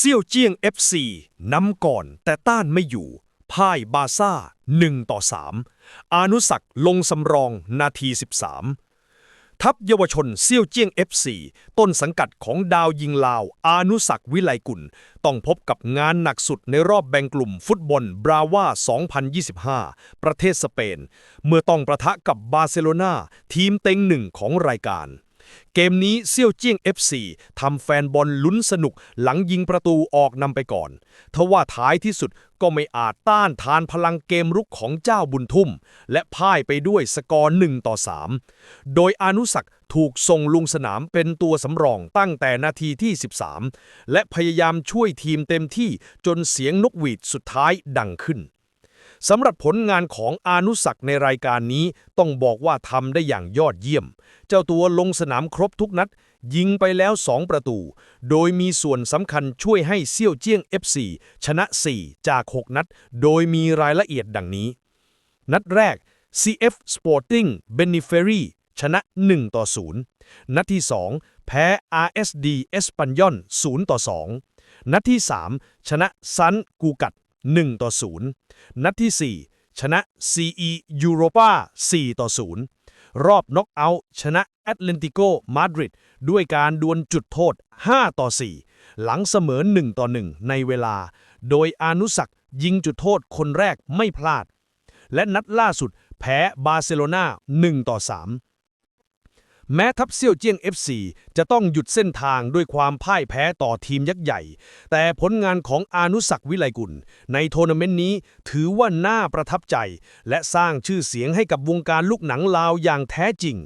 เซี่ยวเจียง FC นำก่อนแต่ต้านไม่อยู่ พ่ายบาซ่า 1 ต่อ 3 อานุสักลงสำรองนาที 13 ทัพเยาวชนเซี่ยวเจียง FC ต้นสังกัดของดาวยิงลาว อานุสักวิไลกุล ต้องพบกับงานหนักสุดในรอบแบ่งกลุ่มฟุตบอลบราว่า 2025 ประเทศสเปน เมื่อต้องประทะกับบาร์เซโลนาทีมเต็งหนึ่งของรายการ เกมนี้เซี่ยวเจี้ยง FC ทำแฟนบอลลุ้นสนุกหลังยิงประตูออกนำไปก่อนทว่าท้ายที่สุดก็ไม่อาจต้านทานพลังเกมรุกของเจ้าบุญทุ่ม และพ่ายไปด้วยสกอร์1ต่อ 3 โดยอนุสักถูกส่งลงสนามเป็นตัวสำรองตั้งแต่นาทีที่ 13 และพยายามช่วยทีมเต็มที่จนเสียงนกหวีดสุดท้ายดังขึ้น สำหรับผลงานของอานุสักในรายการนี้ต้องบอกว่าทำได้อย่างยอดเยี่ยม เจ้าตัวลงสนามครบทุกนัด ยิงไปแล้ว 2 ประตู โดยมีส่วนสำคัญช่วยให้เซี่ยวเจี้ยง FC ชนะ 4 จาก 6 นัด โดยมีรายละเอียดดังนี้ นัดแรก CF Sporting b e n i f e r y ชนะ 1 ต่อ 0 นัดที่ 2 แพ้ RSD Espanyol 0ต่อ 2 นัดที่ 3 ชนะซันกูกัด 1 ต่อ 0 นัดที่ 4 ชนะ CE Europa 4 ต่อ 0 รอบน็อกเอาท์ชนะแอตเลนติโกมาดริดด้วยการดวลจุดโทษ 5 ต่อ 4 หลังเสมอ 1 ต่อ 1 ในเวลา โดยอานุสักยิงจุดโทษคนแรกไม่พลาด และนัดล่าสุดแพ้บาร์เซโลนา1ต่อ 3 แม้ทัพเซี่ยวเจียง FC จะต้องหยุดเส้นทางด้วยความพ่ายแพ้ต่อทีมยักษ์ใหญ่ แต่ผลงานของอานุสักวิไลกุล ในโทร์นาเมนต์นี้ถือว่าน่าประทับใจ และสร้างชื่อเสียงให้กับวงการลูกหนังลาวอย่างแท้จริง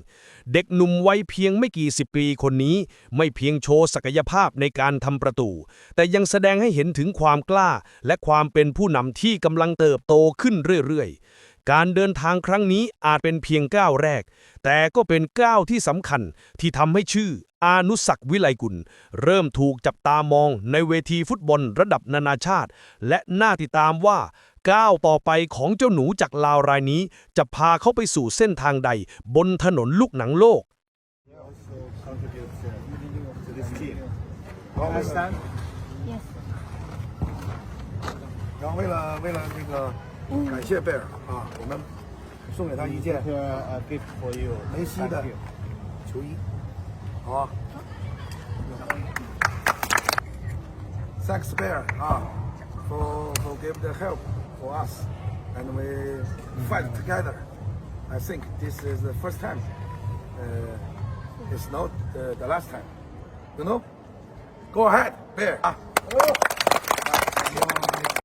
เด็กหนุ่มวัยเพียงไม่กี่สิบปีคนนี้ ไม่เพียงโชว์ศักยภาพในการทำประตู แต่ยังแสดงให้เห็นถึงความกล้า และความเป็นผู้นำที่กำลังเติบโตขึ้นเรื่อยๆ การเดินทางครั้งนี้อาจเป็นเพียงก้าวแรก แต่ก็เป็นก้าวที่สำคัญที่ทำให้ชื่อ อานุสักดิ์วิไลกุล เริ่มถูกจับตามองในเวทีฟุตบอลระดับนานาชาติ และน่าติดตามว่าก้าวต่อไปของเจ้าหนูจากลาวรายนี้ จะพาเขาไปสู่เส้นทางใด บนถนนลูกหนังโลก also contribute uh, to this team. Understand? Yes. 然后为了为了那个 感谢贝尔啊，我们送给他一件 Here a gift for you. 梅西的 Thank you. 球衣，好啊。Thanks Bear 啊，for for give the help for us, and we fight together. I think this is the first time. Uh, it's not uh, the last time. You know? Go ahead, Bear. 啊。